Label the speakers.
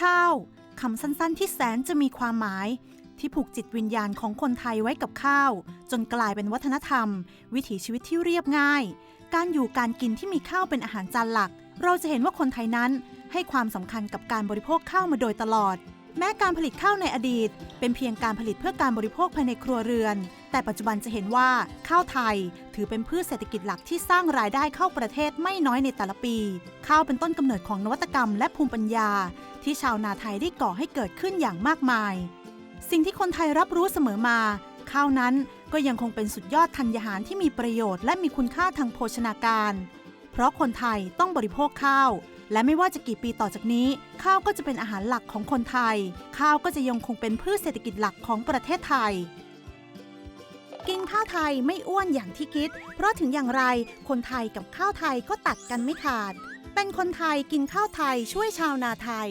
Speaker 1: ข้าวคำสั้นๆ ที่แสนจะมีความหมาย ที่ผูกจิตวิญญาณของคนไทยไว้กับข้าว จนกลายเป็นวัฒนธรรม วิถีชีวิตที่เรียบง่าย การอยู่การกินที่มีข้าวเป็นอาหารจานหลัก เราจะเห็นว่าคนไทยนั้นให้ความสำคัญกับการบริโภคข้าวมาโดยตลอด แม้การผลิตข้าวในอดีต เป็นเพียงการผลิตเพื่อการบริโภคภายในครัวเรือน แต่ปัจจุบันจะเห็นว่าข้าวไทย ถือเป็นพืชเศรษฐกิจหลักที่สร้างรายได้เข้าประเทศไม่น้อยในแต่ละปี ข้าวเป็นต้นกำเนิดของนวัตกรรมและภูมิปัญญา ที่ชาวนาไทยได้ก่อให้เกิดขึ้นอย่างมากมาย สิ่งที่คนไทยรับรู้เสมอมา ข้าวนั้นก็ยังคงเป็นสุดยอดธัญญาหารที่มีประโยชน์และมีคุณค่าทางโภชนาการ เพราะคนไทยต้องบริโภคข้าว และไม่ว่าจะกี่ปีต่อจากนี้ ข้าวก็จะเป็นอาหารหลักของคนไทย ข้าวก็จะยังคงเป็นพืชเศรษฐกิจหลักของประเทศไทย กินข้าวไทยไม่อ้วนอย่างที่คิด เพราะถึงอย่างไรคนไทยกับข้าวไทยก็ตัดกันไม่ขาด เป็นคนไทยกินข้าวไทยช่วยชาวนาไทย